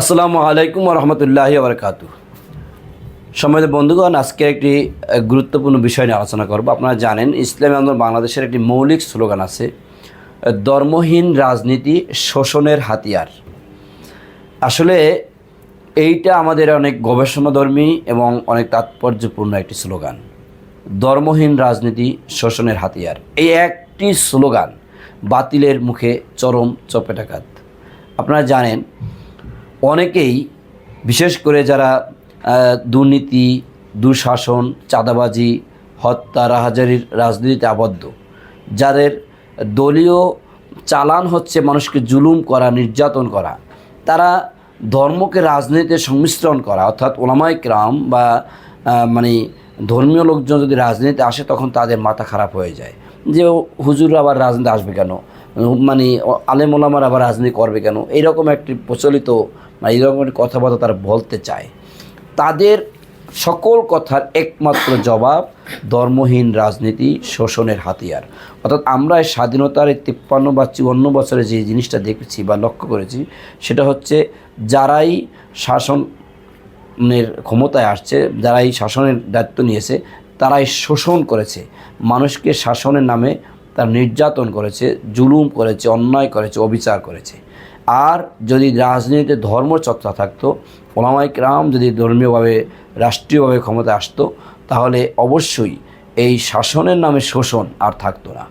আসসালামু আলাইকুম রহমতুল্লাহ বরকাত সময় বন্ধুগণ, আজকে একটি গুরুত্বপূর্ণ বিষয় নিয়ে আলোচনা করব। আপনারা জানেন, ইসলামী আন্দোলন বাংলাদেশের একটি মৌলিক স্লোগান আছে ধর্মহীন রাজনীতি শোষণের হাতিয়ার। আসলে এইটা আমাদের অনেক গবেষণাধর্মী এবং অনেক তাৎপর্যপূর্ণ একটি স্লোগান। ধর্মহীন রাজনীতি শোষণের হাতিয়ার। এই একটি স্লোগান বাতিলের মুখে চরম চপেটাঘাত। আপনারা জানেন অনেকেই, বিশেষ করে যারা দুর্নীতি, দুঃশাসন, চাঁদাবাজি, হত্যা, রাহাজারির রাজনীতিতে আবদ্ধ, যাদের দলীয় চালান হচ্ছে মানুষকে জুলুম করা, নির্যাতন করা, তারা ধর্মকে রাজনীতিতে সংমিশ্রণ করা, অর্থাৎ ওলামাই ক্রাম বা মানে ধর্মীয় লোকজন যদি রাজনীতিতে আসে, তখন তাদের মাথা খারাপ হয়ে যায়। যে হুজুর আবার রাজনীতি আসবে কেন? মানে আলেম ওলামার আবার রাজনীতি করবে কেন? এইরকম একটি প্রচলিত মানে এইরকম একটি কথাবার্তা তারা বলতে চায়। তাদের সকল কথার একমাত্র জবাব ধর্মহীন রাজনীতি শোষণের হাতিয়ার। অর্থাৎ আমরা এই স্বাধীনতার এই তিপ্পান্ন বা চুয়ান্ন বছরে যে জিনিসটা দেখেছি বা লক্ষ্য করেছি, সেটা হচ্ছে যারাই শাসনের ক্ষমতায় আসছে যারা এই শাসনের দায়িত্ব নিয়েছে তারাই শোষণ করেছে। মানুষকে শাসনের নামে তার নির্যাতন করেছে, জুলুম করেছে, অন্যায় করেছে, অবিচার করেছে। আর যদি রাজনীতিতে ধর্মচর্চা থাকতো ওলামাই রাম যদি ধর্মীয়ভাবে, রাষ্ট্রীয়ভাবে ক্ষমতা আসতো, তাহলে অবশ্যই এই শাসনের নামে শোষণ আর থাকতো না।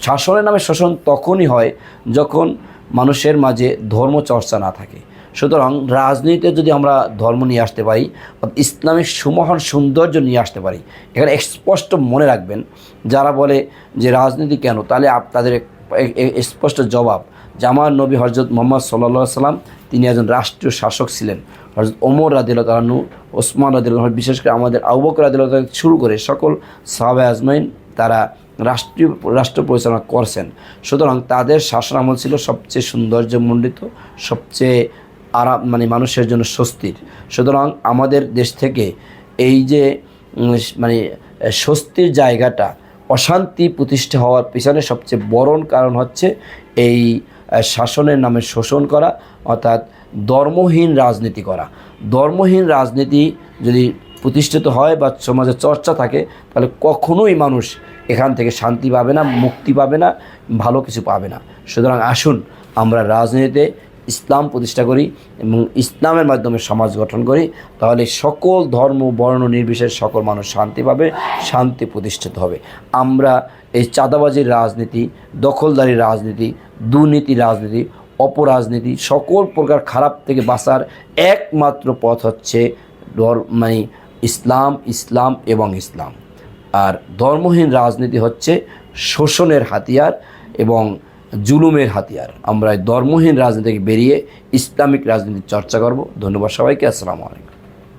শাসনের নামে শোষণ তখনই হয় যখন মানুষের মাঝে ধর্মচর্চা না থাকে। সুতরাং রাজনীতিতে যদি আমরা ধর্ম নিয়ে আসতে পারি ইসলামিক সুমহান সৌন্দর্য নিয়ে আসতে পারি, এখানে স্পষ্ট মনে রাখবেন, যারা বলে যে রাজনীতি কেন, তাহলে আপ, তাদের স্পষ্ট জবাব, যে আমার নবী হজরত মোহাম্মদ সাল্লা সাল্লাম, তিনি একজন রাষ্ট্রীয় শাসক ছিলেন। হজরত ওমর রাদিল তালানু ওসমান রাদিল বিশেষ করে আমাদের আউবক রাদিল শুরু করে সকল সাহাবে আজমাইন, তারা রাষ্ট্রীয়, রাষ্ট্র পরিচালনা করছেন। সুতরাং তাদের শাসন আমল ছিল সবচেয়ে সৌন্দর্যমণ্ডিত, সবচেয়ে আরাম মানে মানুষের জন্য স্বস্তির। সুতরাং আমাদের দেশ থেকে এই যে মানে স্বস্তির জায়গাটা, অশান্তি প্রতিষ্ঠা হওয়ার পিছনে সবচেয়ে বড় কারণ হচ্ছে এই শাসনের নামে শোষণ করা, অর্থাৎ ধর্মহীন রাজনীতি করা। ধর্মহীন রাজনীতি যদি প্রতিষ্ঠিত হয় বা সমাজে চর্চা থাকে, তাহলে কখনোই মানুষ এখান থেকে শান্তি পাবে না, মুক্তি পাবে না, ভালো কিছু পাবে না। সুতরাং আসুন আমরা রাজনীতিতে ইসলাম প্রতিষ্ঠা করি এবং ইসলামের মাধ্যমে সমাজ গঠন করি, তাহলে সকল ধর্ম, বর্ণ নির্বিশেষে সকল মানুষ শান্তি পাবে, শান্তি প্রতিষ্ঠিত হবে। আমরা এই চাঁদাবাজির রাজনীতি, দখলদারি রাজনীতি, দুর্নীতি রাজনীতি, অপরাজনীতি, সকল প্রকার খারাপ থেকে বাঁচার একমাত্র পথ হচ্ছে মানে ইসলাম ইসলাম এবং ইসলাম। আর ধর্মহীন রাজনীতি হচ্ছে শোষণের হাতিয়ার এবং জুলুমের হাতিয়ার। আমরা ধর্মহীন রাজনীতি বেরিয়ে ইসলামিক রাজনীতির চর্চা করব। ধন্যবাদ সবাইকে। আসসালামু আলাইকুম।